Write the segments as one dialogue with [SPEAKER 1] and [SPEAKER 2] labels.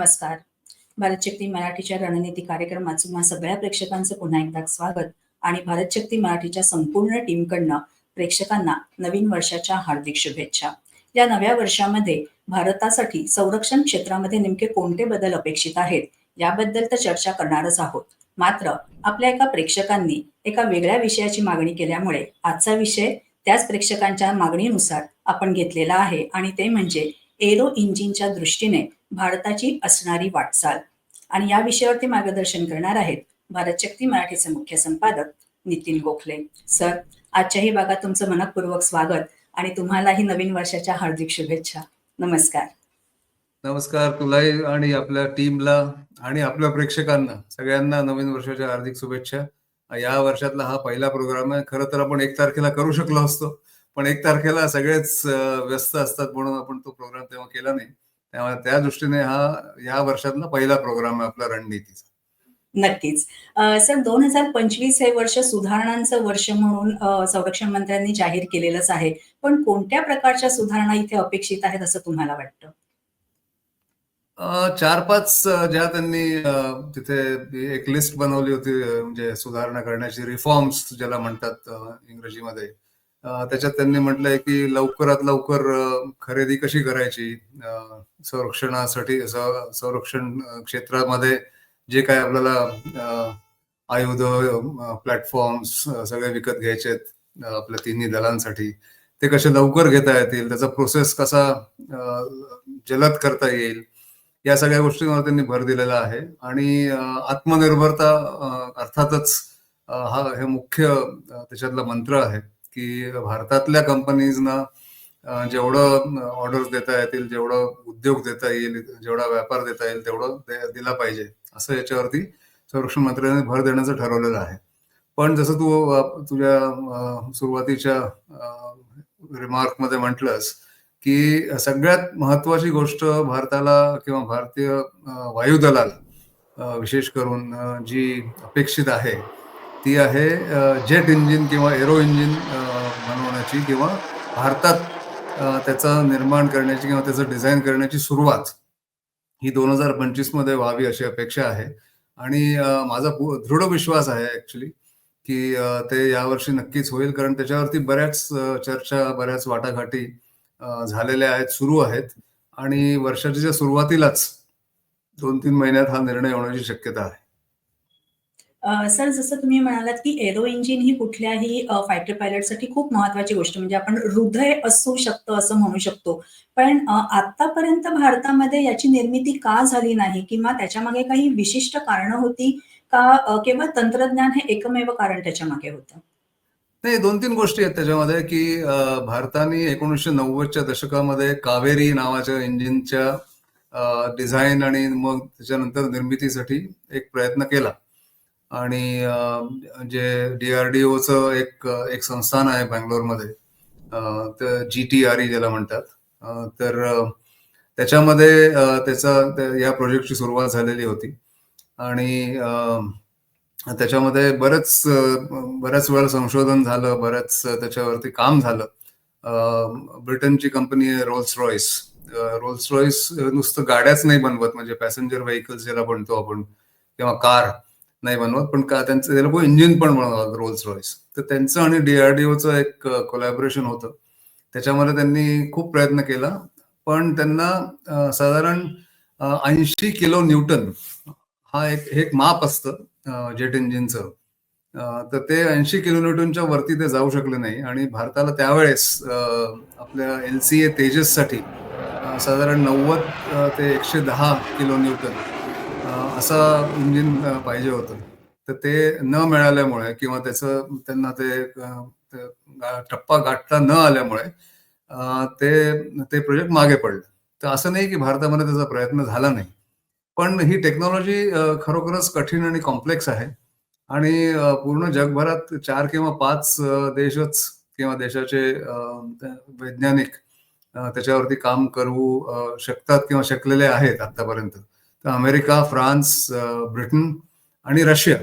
[SPEAKER 1] नमस्कार. भारत शक्ती मराठीच्या रणनीती कार्यक्रमात तुम्हा सगळ्या प्रेक्षकांचं पुन्हा एकदा स्वागत आणि भारत शक्ती मराठीच्या संपूर्ण टीमकडनं प्रेक्षकांना नवीन वर्षाच्या हार्दिक शुभेच्छा. या नव्या वर्षामध्ये भारतासाठी संरक्षण क्षेत्रामध्ये नेमके कोणते बदल अपेक्षित आहेत याबद्दल तर चर्चा करणारच आहोत. मात्र आपल्या एका प्रेक्षकांनी एका वेगळ्या विषयाची मागणी केल्यामुळे आजचा विषय त्याच प्रेक्षकांच्या मागणीनुसार आपण घेतलेला आहे आणि ते म्हणजे एरो इंजिनच्या दृष्टीने भारताची असणारी वाटचाल. आणि या विषयावरती मार्गदर्शन करणार आहेत भारत शक्ती मराठीचे मुख्य संपादक नितीन गोखले. सर आजच्याही भागात तुमचं मनपूर्वक स्वागत आणि तुम्हालाही नवीन वर्षाच्या हार्दिक शुभेच्छा. नमस्कार.
[SPEAKER 2] नमस्कार तुलाही आणि आपल्या टीमला आणि आपल्या प्रेक्षकांना सगळ्यांना नवीन वर्षाच्या हार्दिक शुभेच्छा. या वर्षातला हा पहिला प्रोग्राम आहे. खरं तर आपण एक तारखेला करू शकलो असतो पण एक तारखेला सगळेच व्यस्त असतात म्हणून आपण तो प्रोग्राम तेव्हा केला नाही. त्यामुळे त्या दृष्टीने हा या वर्षातला पहिला प्रोग्राम आहे आपला रणनीतीचा.
[SPEAKER 1] नक्कीच. सर दोन हजार पंचवीस हे वर्ष सुधारणांचं वर्ष म्हणून संरक्षण मंत्र्यांनी जाहीर केलेलंच आहे. पण कोणत्या प्रकारच्या सुधारणा इथे अपेक्षित आहेत असं तुम्हाला वाटतं?
[SPEAKER 2] चार पाच ज्या त्यांनी तिथे एक लिस्ट बनवली होती म्हणजे सुधारणा करण्याची रिफॉर्म्स ज्याला म्हणतात इंग्रजीमध्ये. त्याच्यात त्यांनी म्हटलंय की लवकरात लवकर खरेदी कशी करायची? संरक्षणासाठी संरक्षण क्षेत्रामध्ये जे काय आपल्याला आयुध प्लॅटफॉर्म्स सगळे विकत घ्यायचे आहेत आपल्या तिन्ही दलांसाठी ते कसे लवकर घेता येतील? त्याचा प्रोसेस कसा जलद करता येईल? या सगळ्या गोष्टींवर त्यांनी भर दिलेला आहे. आणि आत्मनिर्भरता अर्थातच हा हे मुख्य त्याच्यातला मंत्र आहे. की भारतातल्या कंपनीजना जेवढं ऑर्डर्स देता येतील जेवढं उद्योग देता येईल जेवढा व्यापार देता येईल तेवढं दिला पाहिजे. असं याच्यावरती संरक्षण मंत्र्यांनी भर देण्याचं ठरवलेलं आहे. पण जसं तू तुझ्या सुरुवातीच्या रिमार्कमध्ये म्हटलंस की सगळ्यात महत्वाची गोष्ट भारताला किंवा भारतीय वायुदलाला विशेष करून जी अपेक्षित आहे ती आहे जेट इंजिन किंवा एरो इंजिन बनवण्याची किंवा भारतात त्याचं निर्माण करण्याची किंवा त्याचं डिझाईन करण्याची सुरुवात ही दोन हजार पंचवीसमध्ये व्हावी अशी अपेक्षा आहे. आणि माझा दृढ विश्वास आहे ॲक्च्युली की ते यावर्षी नक्कीच होईल कारण त्याच्यावरती बऱ्याच चर्चा बऱ्याच वाटाघाटी झालेल्या आहेत सुरू आहेत. आणि वर्षाच्या सुरुवातीलाच दोन तीन महिन्यात हा निर्णय होण्याची शक्यता आहे.
[SPEAKER 1] सर जसं तुम्ही म्हणालात की एरो इंजिन ही कुठल्याही फायटर पायलटसाठी खूप महत्वाची गोष्ट म्हणजे आपण हृदय असू शकतं असं म्हणू शकतो. पण आतापर्यंत भारतामध्ये याची निर्मिती का झाली नाही किंवा त्याच्यामागे काही विशिष्ट कारणं होती का केवळ तंत्रज्ञान हे एकमेव कारण त्याच्यामागे होतं?
[SPEAKER 2] नाही दोन तीन गोष्टी आहेत त्याच्यामध्ये की भारताने एकोणीसशे नव्वदच्या दशकामध्ये कावेरी नावाच्या इंजिनच्या डिझाईन आणि मग त्याच्यानंतर निर्मितीसाठी एक प्रयत्न केला. आणि जे डीआरडीओचं एक एक संस्थान आहे बँगलोरमध्ये तर जी टी आर ई ज्याला म्हणतात. तर त्याच्यामध्ये त्याचा या प्रोजेक्टची सुरुवात झालेली होती. आणि त्याच्यामध्ये बरेच बऱ्याच वेळा संशोधन झालं बऱ्याच त्याच्यावरती काम झालं. ब्रिटनची कंपनी आहे रोल्स रॉईस रोल्स रॉईस नुसतं गाड्याच नाही बनवत म्हणजे पॅसेंजर व्हेकल्स ज्याला बनतो आपण किंवा कार. नाही बनवत पण का त्यांचं ते लोक इंजिन पण बनवतात रोल्स रॉईस तर त्यांचं आणि डीआरडीओचं एक कोलॅबरेशन होतं. त्याच्यामध्ये त्यांनी खूप प्रयत्न केला पण त्यांना साधारण ऐंशी किलो न्यूटन हा एक हे एक माप असतं जेट इंजिनचं. तर ते ऐंशी किलो न्यूटनच्या वरती ते जाऊ शकले नाही आणि भारताला त्यावेळेस आपल्या एल सी ए तेजससाठी साधारण नव्वद ते एकशे दहा किलो न्यूटन असा इंजिन पाहिजे होतं. तर ते न मिळाल्यामुळे किंवा त्याचं त्यांना ते टप्पा गाठता न आल्यामुळे ते ते प्रोजेक्ट मागे पडलं. तर असं नाही की भारतामध्ये त्याचा प्रयत्न झाला नाही. पण ही टेक्नॉलॉजी खरोखरच कठीण आणि कॉम्प्लेक्स आहे. आणि पूर्ण जगभरात चार किंवा पाच देशच किंवा देशाचे वैज्ञानिक त्याच्यावरती काम करू शकतात किंवा शकलेले आहेत आतापर्यंत तर अमेरिका फ्रान्स ब्रिटन आणि रशिया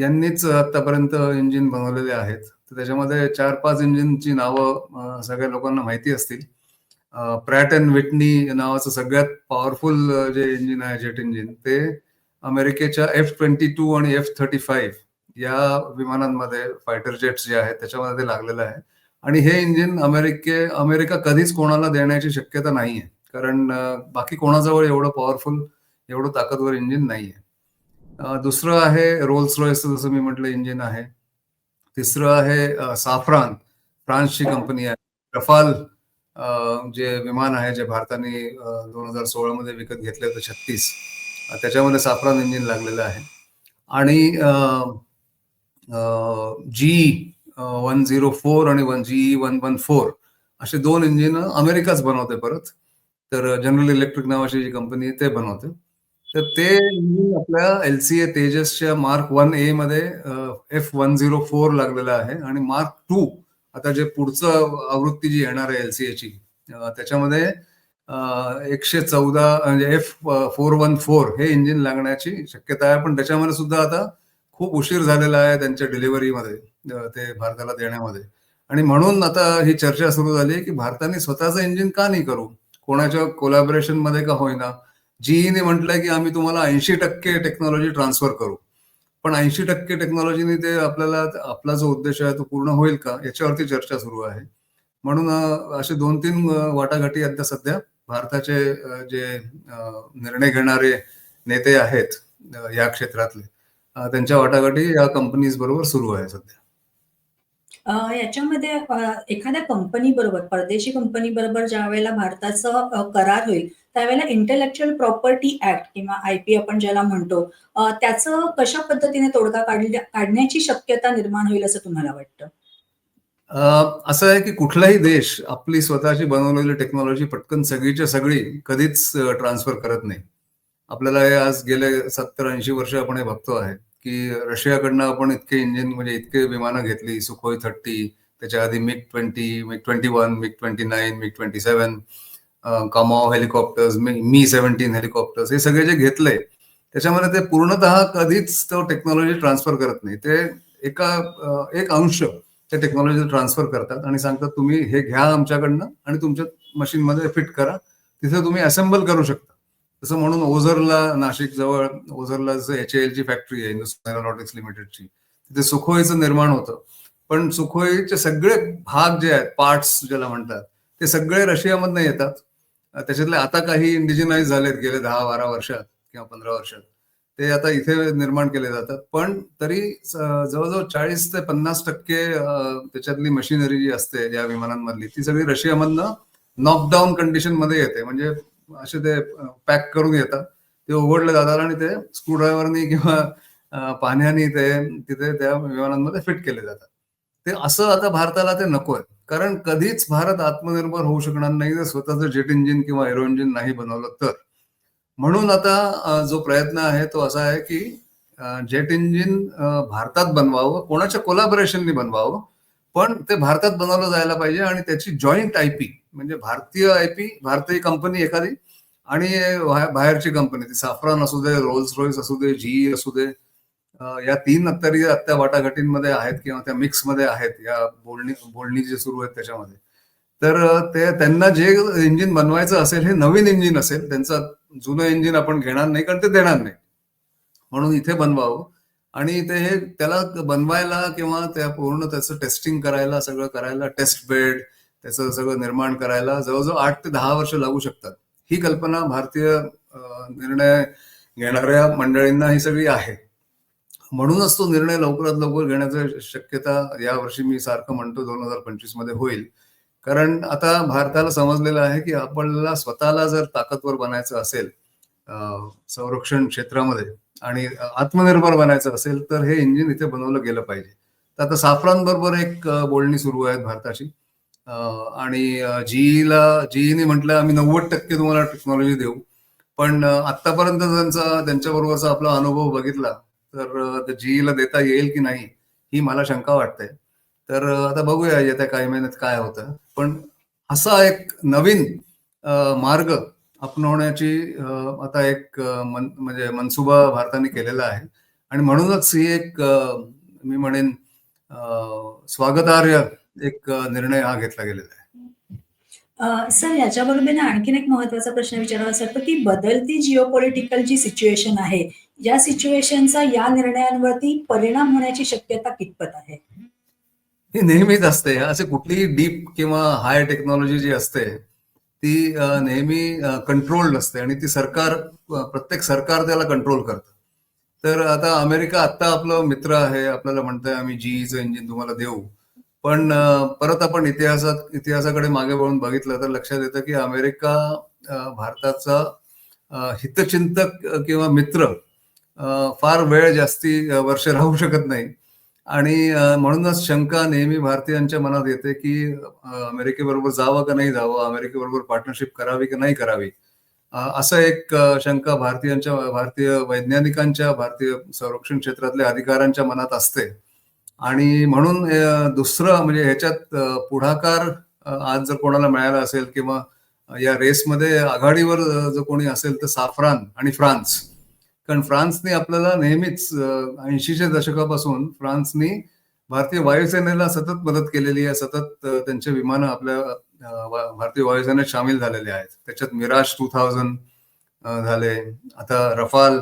[SPEAKER 2] यांनीच आतापर्यंत इंजिन बनवलेले आहेत. तर त्याच्यामध्ये चार पाच इंजिनची नावं सगळ्या लोकांना माहिती असतील. प्रॅट अँड विटनी नावाचं सगळ्यात पॉवरफुल जे इंजिन आहे जेट इंजिन ते अमेरिकेच्या एफ ट्वेंटी टू आणि एफ थर्टी फाईव्ह या विमानांमध्ये फायटर जेट्स जे आहेत त्याच्यामध्ये ते लागलेलं आहे. आणि हे इंजिन अमेरिके अमेरिका कधीच कोणाला देण्याची शक्यता नाही आहे कारण बाकी कोणाजवळ एवढं पॉवरफुल एवढं ताकदवर इंजिन नाही आहे दुसरं आहे रोल्स रॉयसचं जसं मी म्हटलं इंजिन आहे. तिसरं आहे साफरान साफ्रान फ्रान्सची कंपनी आहे. रफाल जे विमान आहे जे भारताने दोन हजार सोळा मध्ये विकत घेतले होते छत्तीस. त्याच्यामध्ये साफ्रान इंजिन लागलेलं आहे. आणि जी वन झिरो फोर आणि one G one one four असे दोन इंजिन अमेरिकाच बनवते परत. तर जनरल इलेक्ट्रिक नावाची जी कंपनी आहे ते बनवते. तर ते आपल्या एल सी ए तेजसच्या मार्क वन ए मध्ये एफ वन झिरो फोर लागलेलं आहे. आणि मार्क टू आता जे पुढचं आवृत्ती जी येणार आहे एलसीएची त्याच्यामध्ये एकशे चौदा म्हणजे एफ फोर वन फोर हे इंजिन लागण्याची शक्यता आहे. पण त्याच्यामध्ये सुद्धा आता खूप उशीर झालेला आहे त्यांच्या डिलिव्हरीमध्ये ते भारताला देण्यामध्ये. आणि म्हणून आता ही चर्चा सुरू झाली की भारताने स्वतःचं इंजिन का नाही करू? कोणाच्या कोलॅबरेशनमध्ये का होईना. जीईने म्हटलंय की आम्ही तुम्हाला ऐंशी टक्के टेक्नॉलॉजी ट्रान्सफर करू. पण ऐंशी टक्के टेक्नॉलॉजीने ते आपल्याला आपला जो उद्देश आहे तो पूर्ण होईल का याच्यावरती चर्चा सुरू आहे. म्हणून असे दोन तीन वाटाघाटी आता सध्या. भारताचे जे निर्णय घेणारे नेते आहेत या क्षेत्रातले. त्यांच्या वाटाघाटी या कंपनीज बरोबर सुरू आहे सध्या.
[SPEAKER 1] अ, याच्यामध्ये अ, एखाद्या कंपनी बरोबर परदेशी कंपनी बरोबर ज्या वेळेला भारताचं अ, करार होईल त्यावेळेला इंटेलेक्च्युअल प्रॉपर्टी ऍक्ट किंवा आय पी आपण ज्याला म्हणतो अ, त्याचं कशा पद्धतीने तोडगा काढल्या काढण्याची शक्यता निर्माण होईल असं तुम्हाला वाटतं?
[SPEAKER 2] असं आहे की कुठलाही देश आपली स्वतःची बनवलेली टेक्नॉलॉजी पटकन सगळीच्या सगळी कधीच ट्रान्सफर करत नाही. आपल्याला हे आज गेले सत्तर ऐंशी वर्ष आपण हे बघतो आहे. की रशियाकडनं आपण इतके इंजिन म्हणजे इतके विमानं घेतली सुखोई थर्टी त्याच्या आधी MiG twenty MiG twenty one MiG twenty nine MiG twenty seven Kamov helicopters Mi seventeen helicopters हे सगळे जे घेतले त्याच्यामध्ये ते पूर्णतः कधीच तो टेक्नॉलॉजी ट्रान्सफर करत नाही. ते एका एक अंश ते टेक्नॉलॉजी ट्रान्सफर करतात आणि सांगतात तुम्ही हे घ्या आमच्याकडनं आणि तुमच्या मशीनमध्ये फिट करा. तिथे तुम्ही असेंबल करू शकता. तसं म्हणून ओझरला नाशिक जवळ ओझरला जसं एच ची फॅक्टरी आहे हिंदुस्थान एरोनॉटिक्स लिमिटेडची तिथे सुखोईचं निर्माण होतं. पण सुखोईचे सगळे भाग जे आहेत पार्ट्स ज्याला म्हणतात ते सगळे रशियामधनं येतात. त्याच्यातले आता काही इंडिजिनाइज झालेत गेले दहा बारा वर्षात किंवा पंधरा वर्षात. ते आता इथे निर्माण केले जातात. पण तरी जवळजवळ चाळीस ते पन्नास टक्के त्याच्यातली मशिनरी जी असते या विमानांमधली ती सगळी रशियामधनं नॉकडाऊन कंडिशनमध्ये येते. म्हणजे असे ते पॅक करून येतात ते उघडले जातात आणि ते स्क्रूड्रायव्हरनी किंवा पाण्याने ते तिथे त्या विमानांमध्ये फिट केले जातात. ते असं आता भारताला ते नकोय. कारण कधीच भारत आत्मनिर्भर होऊ शकणार नाही जर स्वतःचं जेट इंजिन किंवा एरो इंजिन नाही बनवलं तर. म्हणून आता जो प्रयत्न आहे तो असा आहे की जेट इंजिन भारतात बनवावं कोणाच्या कोलॅबरेशननी बनवावं पण ते भारतात बनवलं जायला पाहिजे आणि त्याची जॉईंट आय पी म्हणजे भारतीय आय पी भारतीय कंपनी एखादी आणि बाहेरची कंपनी ती साफरान असू दे रोल्स रॉयस असू दे जीई असू दे या तीन तरी आत्ता वाटाघाटींमध्ये आहेत किंवा त्या मिक्समध्ये आहेत या बोलणी बोलणी जे सुरू आहेत त्याच्यामध्ये. तर ते त्यांना जे इंजिन बनवायचं असेल हे नवीन इंजिन असेल त्यांचं जुनं इंजिन आपण घेणार नाही कारण ते देणार नाही. म्हणून इथे बनवावं. आणि ते हे त्याला बनवायला किंवा त्या पूर्ण त्याचं टेस्टिंग करायला सगळं करायला टेस्ट बेड त्याचं सगळं निर्माण करायला जवळजवळ आठ ते दहा वर्ष लागू शकतात. ही कल्पना भारतीय निर्णय घेणाऱ्या मंडळींना ही सगळी आहे. म्हणूनच तो निर्णय लवकरात लवकर घेण्याची शक्यता यावर्षी मी सारखं म्हणतो दोन हजार पंचवीसमध्ये होईल. कारण आता भारताला समजलेलं आहे की आपल्याला स्वतःला जर ताकदवर बनायचं असेल संरक्षण क्षेत्रामध्ये आणि आत्मनिर्भर बनायचं असेल तर हे इंजिन इथे बनवलं गेलं पाहिजे. तर आता साफरान बरोबर एक बोलणी सुरू आहे भारताची आणि जीईला जीईने म्हटलं आम्ही नव्वद टक्के तुम्हाला टेक्नॉलॉजी देऊ. पण आतापर्यंत त्यांचा त्यांच्याबरोबरचा आपला अनुभव बघितला तर जीईला देता येईल की नाही ही मला शंका वाटते. तर आता बघूया येत्या काही महिन्यात काय होतं. पण असा एक नवीन मार्ग अपनवण्याची आता एक अं, मन- म्हणजे मनसुबा भारताने केलेला आहे आणि म्हणूनच ही एक मी म्हणेन स्वागतार्ह एक निर्णय हा घेतला गेलेला आहे
[SPEAKER 1] सर याच्याबरोबर आणखीन एक महत्त्वाचा प्रश्न विचारावासा वाटतो, की बदलती जिओपॉलिटिकल जी सिच्युएशन आहे, या सिच्युएशनचा या निर्णयांवरती परिणाम होण्याची शक्यता कितपत आहे?
[SPEAKER 2] ही नेहमीच असते. अशी कुठलीही डीप किंवा हाय टेक्नॉलॉजी जी असते, ती नेहमी कंट्रोल्ड असते आणि ती सरकार प्रत्येक सरकार त्याला कंट्रोल करतं. तर आता अमेरिका आत्ता आपलं मित्र आहे. आपल्याला म्हणतंय आम्ही जीईचं इंजिन तुम्हाला देऊ. पण परत आपण इतिहासात इतिहासाकडे मागे वळून बघितलं तर लक्षात येतं, की अमेरिका भारताचा हितचिंतक किंवा मित्र फार वेळ जास्ती वर्ष राहू शकत नाही. आणि म्हणूनच शंका नेहमी भारतीयांच्या मनात येते, की अमेरिकेबरोबर जावं का नाही जावं? अमेरिकेबरोबर पार्टनरशिप करावी की नाही करावी? असं एक शंका भारतीयांच्या भारतीय वैज्ञानिकांच्या, भारतीय संरक्षण क्षेत्रातल्या अधिकाऱ्यांच्या मनात असते. आणि म्हणून दुसरं म्हणजे ह्याच्यात पुढाकार आज जर कोणाला मिळाला असेल किंवा या रेसमध्ये आघाडीवर जर कोणी असेल तर साफ्रान आणि फ्रान्स. कारण फ्रान्सने आपल्याला नेहमीच ऐंशीच्या दशकापासून फ्रान्सनी भारतीय वायुसेनेला सतत मदत केलेली आहे. सतत त्यांचे विमानं आपल्या भारतीय वायुसेनेत सामील झालेले आहेत. त्याच्यात मिराज टू थाउजंड झाले. आता रफाल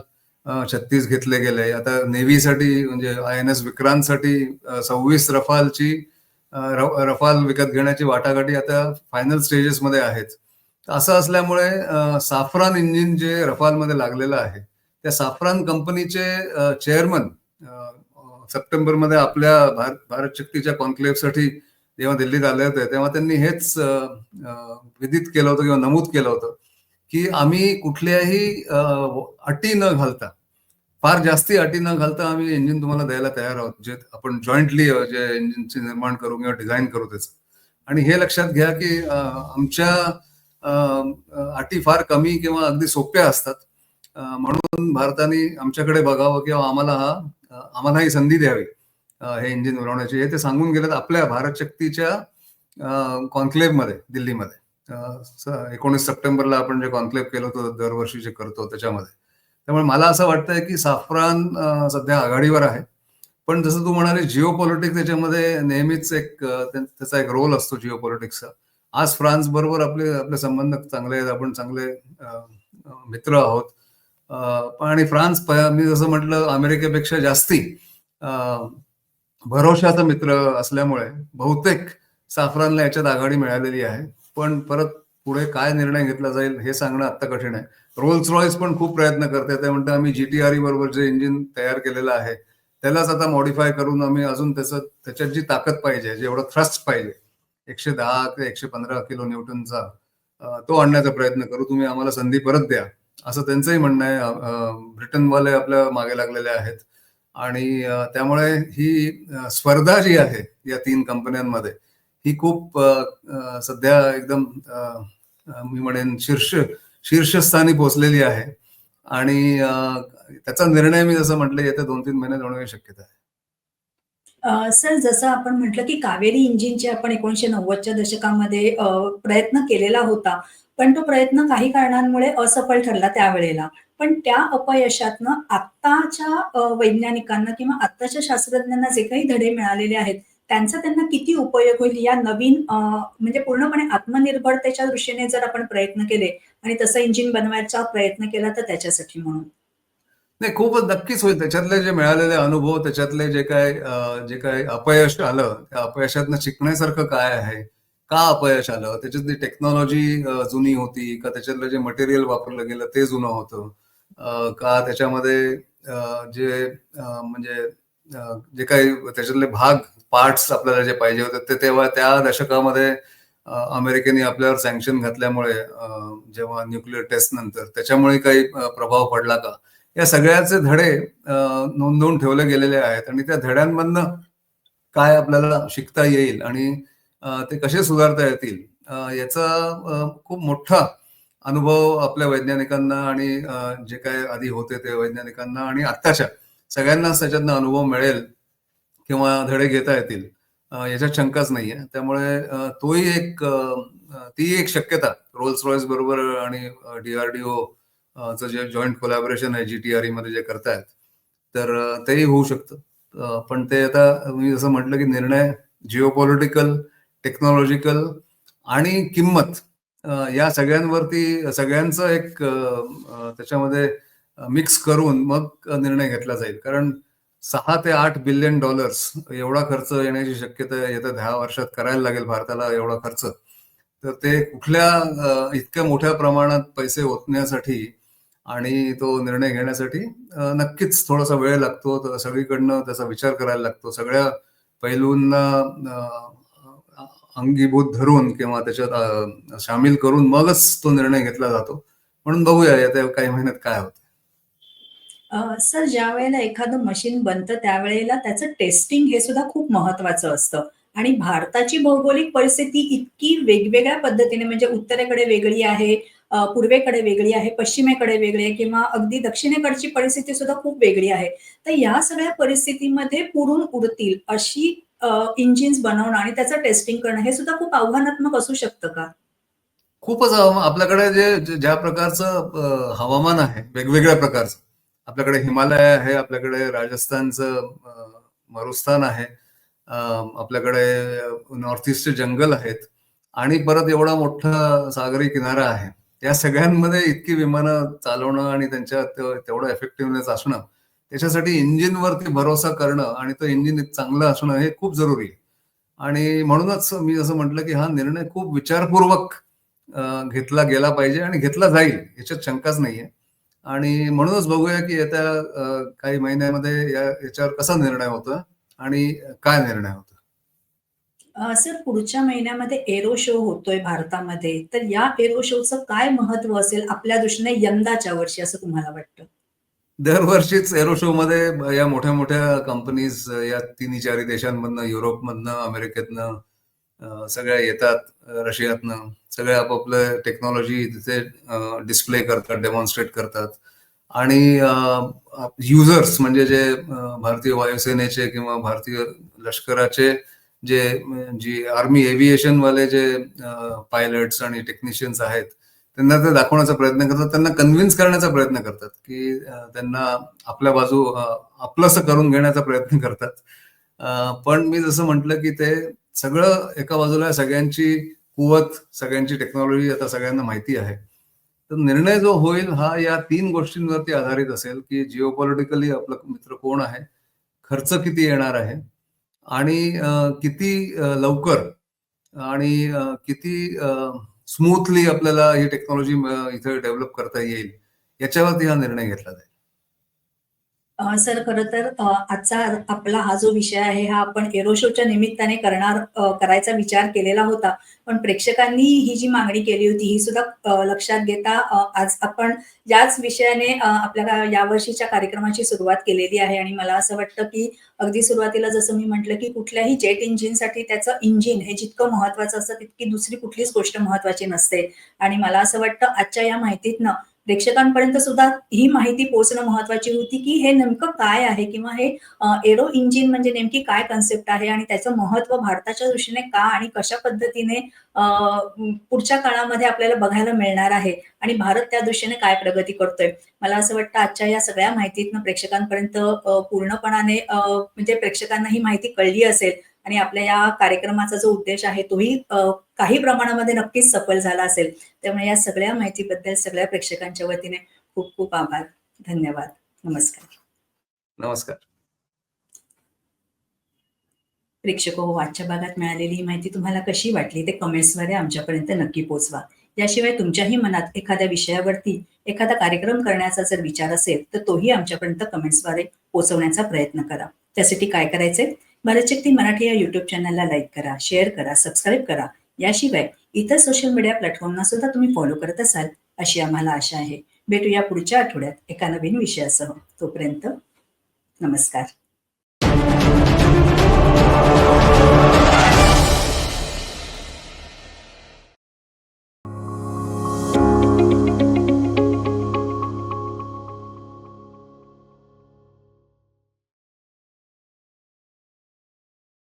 [SPEAKER 2] छत्तीस घेतले गेले. आता नेव्हीसाठी म्हणजे आय-एन-एस विक्रांतसाठी सव्वीस रफालची रफाल विकत घेण्याची वाटाघाटी आता फायनल स्टेजेसमध्ये आहेत. असं असल्यामुळे साफरान इंजिन जे रफालमध्ये लागलेलं आहे, त्या साफ्रान कंपनीचे चेअरमन सप्टेंबरमध्ये आपल्या भारत भारत शक्तीच्या कॉन्क्लेव्हसाठी जेव्हा दिल्लीत आले होते, तेव्हा त्यांनी हेच विदित केलं होतं किंवा नमूद केलं होतं, की आम्ही कुठल्याही अटी न घालता, फार जास्ती अटी न घालता आम्ही इंजिन तुम्हाला द्यायला तयार आहोत. जे आपण जॉईंटली जे इंजिनचे निर्माण करू किंवा डिझाईन करू त्याचं. आणि हे लक्षात घ्या, की आमच्या अटी फार कमी किंवा अगदी सोप्या असतात. म्हणून भारताने आमच्याकडे बघावं किंवा आम्हाला हा आम्हाला ही संधी द्यावी हे इंजिन उलवण्याची हे ते सांगून गेलेत आपल्या भारत शक्तीच्या अ, कॉन्क्लेव्हमध्ये दिल्लीमध्ये. एकोणीस सप्टेंबरला आपण जे कॉन्क्लेव्ह केलं होतं दरवर्षी जे करतो त्याच्यामध्ये. त्यामुळे मला असं वाटतंय, की साफ्रान सध्या आघाडीवर आहे. पण जसं तू म्हणारे जिओ पॉलिटिक्स त्याच्यामध्ये नेहमीच एक त्याचा एक रोल असतो जिओ पॉलिटिक्सचा आज फ्रान्स बरोबर आपले आपले संबंध चांगले आहेत. आपण चांगले मित्र आहोत. आणि फ्रान्स मी जसं म्हटलं अमेरिकेपेक्षा जास्ती भरोशाचा मित्र असल्यामुळे बहुतेक साफ्रानला याच्यात आघाडी मिळालेली आहे. पण परत पुढे काय निर्णय घेतला जाईल हे सांगणं आत्ता कठीण आहे. रोल्स रॉयस पण खूप प्रयत्न करते. ते म्हणतात आम्ही जीटीआरई बरोबर जे इंजिन तयार केलेलं आहे, त्यालाच आता मॉडिफाय करून आम्ही अजून त्याचं त्याच्यात जी ताकद पाहिजे, जेवढं थ्रस्ट पाहिजे, 110 ते 115 किलो न्यूटनचा तो आणण्याचा प्रयत्न करू. तुम्ही आम्हाला संधी परत द्या. असं त्यांचंही म्हणणं आहे. ब्रिटनवाले आपल्या मागे लागलेले आहेत. आणि त्यामुळे ही स्पर्धा जी आहे या तीन कंपन्यांमध्ये, ही खूप सध्या एकदम मी म्हणेन शीर्ष शीर्षस्थानी पोहोचलेली आहे. आणि त्याचा निर्णय मी जसं म्हटलं येत्या 2-3 महिन्यात होण्याची शक्यता आहे.
[SPEAKER 1] सर जसं आपण म्हटलं, की कावेरी इंजिनचे आपण 1990च्या दशकामध्ये प्रयत्न केलेला होता. पण तो प्रयत्न काही कारणांमुळे असफल ठरला त्यावेळेला. पण त्या अपयशातनं आत्ताच्या वैज्ञानिकांना किंवा आत्ताच्या शास्त्रज्ञांना जे काही धडे मिळालेले आहेत, त्यांचा त्यांना किती उपयोग होईल या नवीन अ, म्हणजे पूर्णपणे आत्मनिर्भरतेच्या दृष्टीने जर आपण प्रयत्न केले आणि तसं इंजिन बनवायचा प्रयत्न केला तर त्याच्यासाठी म्हणून?
[SPEAKER 2] नाही खूपच नक्कीच होईल. त्याच्यातले जे मिळालेले अनुभव, त्याच्यातले जे काही जे काही अपयश आलं, त्या अपयशातनं शिकण्यासारखं काय आहे? का अपयश आलं? त्याच्यातली टेक्नॉलॉजी जुनी होती का त्याच्यातलं जे मटेरियल वापरलं गेलं ते जुनं होतं? का त्याच्यामध्ये जे म्हणजे जे काही त्याच्यातले भाग, पार्ट्स आपल्याला जे पाहिजे होते ते तेव्हा त्या दशकामध्ये अमेरिकेने आपल्यावर सँक्शन घातल्यामुळे जेव्हा न्यूक्लिअर टेस्ट नंतर त्याच्यामुळे काही प्रभाव पडला का? या सगळ्याचे धडे नोंदवून ठेवले गेलेले आहेत आणि त्या धड्यांमधनं काय आपल्याला शिकता येईल आणि ते कसे सुधारता येतील याचा खूप मोठा अनुभव आपल्या वैज्ञानिकांना आणि जे काही आधी होते ते वैज्ञानिकांना आणि आत्ताच्या सगळ्यांनाच त्याच्यातनं अनुभव मिळेल किंवा धडे घेता येतील याच्यात शंकाच नाहीये. त्यामुळे तोही एक ती एक शक्यता रोल्स रॉयस बरोबर आणि डीआरडीओ चं जे जॉईंट कोलॅबोरेशन आहे जीटीआरई मध्ये जे करतायत, तर तेही होऊ शकतं. पण ते आता मी जसं म्हटलं, की निर्णय जिओपॉलिटिकल, टेक्नॉलॉजिकल आणि किंमत या सगळ्यांवरती सगळ्यांचं एक त्याच्यामध्ये मिक्स करून मग निर्णय घेतला जाईल कारण सहा ते आठ बिलियन डॉलर्स एवढा खर्च येण्याची शक्यता येत्या दहा वर्षात करायला लागेल भारताला एवढा खर्च तर ते कुठल्या इतक्या मोठ्या प्रमाणात पैसे ओतण्यासाठी आणि तो निर्णय घेण्यासाठी नक्कीच थोडासा वेळ लागतो. सगळीकडनं त्याचा विचार करायला लागतो. सगळ्या पैलूंना अंगीभूत धरून किंवा त्याच्यात सामील करून मगच तो निर्णय घेतला जातो. म्हणून बघूया येत्या काही महिन्यात काय होतं
[SPEAKER 1] सर ज्या वेळेला एखादं मशीन बनतं त्यावेळेला त्याचं टेस्टिंग हे सुद्धा खूप महत्वाचं असतं. आणि भारताची भौगोलिक परिस्थिती इतकी वेगवेगळ्या पद्धतीने म्हणजे उत्तरेकडे वेगळी आहे पूर्वेकडे वेगळी आहे पश्चिमेकडे वेगळी आहे किंवा अगदी दक्षिणेकडची परिस्थिती सुद्धा खूप वेगळी आहे. तर या सगळ्या परिस्थितीमध्ये पुरून उडतील अशी इंजिन्स बनवणं आणि त्याचं टेस्टिंग करणं हे सुद्धा खूप आव्हानात्मक असू शकतं का?
[SPEAKER 2] खूपच आपल्याकडे जे ज्या प्रकारचं हवामान आहे वेगवेगळ्या प्रकारचं. आपल्याकडे हिमालय आहे आपल्याकडे राजस्थानचं मरुस्थान आहे आपल्याकडे नॉर्थ ईस्टचे जंगल आहेत आणि परत एवढा मोठा सागरी किनारा आहे. या सगळ्यांमध्ये इतकी विमानं चालवणं आणि त्यांच्यात तेवढं इफेक्टिव्हनेस असणं त्याच्यासाठी इंजिनवरती भरोसा करणं आणि तो इंजिन चांगलं असणं हे खूप जरुरी आहे. आणि म्हणूनच मी असं म्हटलं की हा निर्णय खूप विचारपूर्वक घेतला गेला पाहिजे आणि घेतला जाईल याच्यात शंकाच नाहीये. आणि म्हणूनच बघूया की येत्या काही महिन्यामध्ये या याच्यावर कसा निर्णय होतो आणि काय निर्णय होतो
[SPEAKER 1] सर पुढच्या महिन्यामध्ये एरो शो होतोय भारतामध्ये. तर या एरो शोचं काय महत्त्व असेल आपल्या दृष्टीने यंदाच्या वर्षी असं तुम्हाला वाटतं?
[SPEAKER 2] दरवर्षीच एरो शो मध्ये या मोठ्या मोठ्या कंपनीज या तिन्ही चारी देशांमधनं युरोपमधनं अमेरिकेतनं सगळ्या येतात रशियातनं. सगळे आपापलं टेक्नॉलॉजी तिथे डिस्प्ले करतात डेमॉन्स्ट्रेट करतात. आणि युजर्स म्हणजे जे भारतीय वायुसेनेचे किंवा भारतीय लष्कराचे जे जी आर्मी एव्हिएशन वाले जे पायलट्स आणि टेक्निशियन्स आहेत त्यांना ते दाखवण्याचा प्रयत्न करतात. त्यांना कन्व्हिन्स करण्याचा प्रयत्न करतात की त्यांना आपल्या बाजू आपलंसं करून घेण्याचा प्रयत्न करतात. पण मी जसं म्हटलं की ते सगळं एका बाजूला सगळ्यांची कुवत सगळ्यांची टेक्नॉलॉजी आता सगळ्यांना माहिती आहे. तर निर्णय जो होईल हा या तीन गोष्टींवरती आधारित असेल की जिओपॉलिटिकली आपला मित्र कोण आहे खर्च किती येणार आहे आणि किती लवकर आणि किती स्मूथली आपल्याला ही टेक्नॉलॉजी इथे डेव्हलप करता येईल याच्यावरती हा निर्णय घेतला जाईल.
[SPEAKER 1] सर खर तर आजचा आपला हा जो विषय आहे हा आपण एरोशोच्या निमित्ताने करणार करायचा विचार केलेला होता. पण प्रेक्षकांनी ही जी मागणी केली होती ही सुद्धा लक्षात घेता आज आपण याच विषयाने आपल्या यावर्षीच्या कार्यक्रमाची सुरुवात केलेली आहे. आणि मला असं वाटतं की अगदी सुरुवातीला जसं मी म्हटलं की कुठल्याही जेट इंजिनसाठी त्याचं इंजिन हे जितकं महत्वाचं असतं तितकी दुसरी कुठलीच गोष्ट महत्वाची नसते. आणि मला असं वाटतं आजच्या या माहितीतनं प्रेक्षकांपर्यंत सुद्धा ही माहिती पोहोचणं महत्वाची होती की हे नेमकं काय आहे किंवा हे एरो इंजिन म्हणजे नेमकी काय कन्सेप्ट आहे आणि त्याचं महत्त्व भारताच्या दृष्टीने का आणि कशा पद्धतीने पुढच्या काळामध्ये आपल्याला बघायला मिळणार आहे आणि भारत त्या दृष्टीने काय प्रगती करतोय. मला असं वाटतं आजच्या या सगळ्या माहितीतनं प्रेक्षकांपर्यंत पूर्णपणाने म्हणजे प्रेक्षकांना ही माहिती कळली असेल. आणि आपल्या या कार्यक्रमाचा जो उद्देश आहे तोही काही प्रमाणामध्ये नक्कीच सफल झाला असेल. त्यामुळे या सगळ्या माहितीबद्दल सगळ्या प्रेक्षकांच्या वतीने खूप खूप आभार. धन्यवाद. नमस्कार.
[SPEAKER 2] नमस्कार.
[SPEAKER 1] प्रेक्षक हो आजच्या भागात मिळालेली ही माहिती तुम्हाला कशी वाटली ते कमेंट्सद्वारे आमच्यापर्यंत नक्की पोहोचवा याशिवाय तुमच्याही मनात एखाद्या विषयावरती एखादा कार्यक्रम करण्याचा जर विचार असेल तर तोही आमच्यापर्यंत कमेंट्सद्वारे पोहोचवण्याचा प्रयत्न करा. त्यासाठी काय करायचंय? भारतशक्ती मराठी या युट्यूब चॅनलला लाईक करा शेअर करा सबस्क्राईब करा. याशिवाय इतर सोशल मीडिया प्लॅटफॉर्मना सुद्धा तुम्ही फॉलो करत असाल अशी आम्हाला आशा आहे. भेटूया पुढच्या आठवड्यात एका नवीन विषयासह. तोपर्यंत नमस्कार.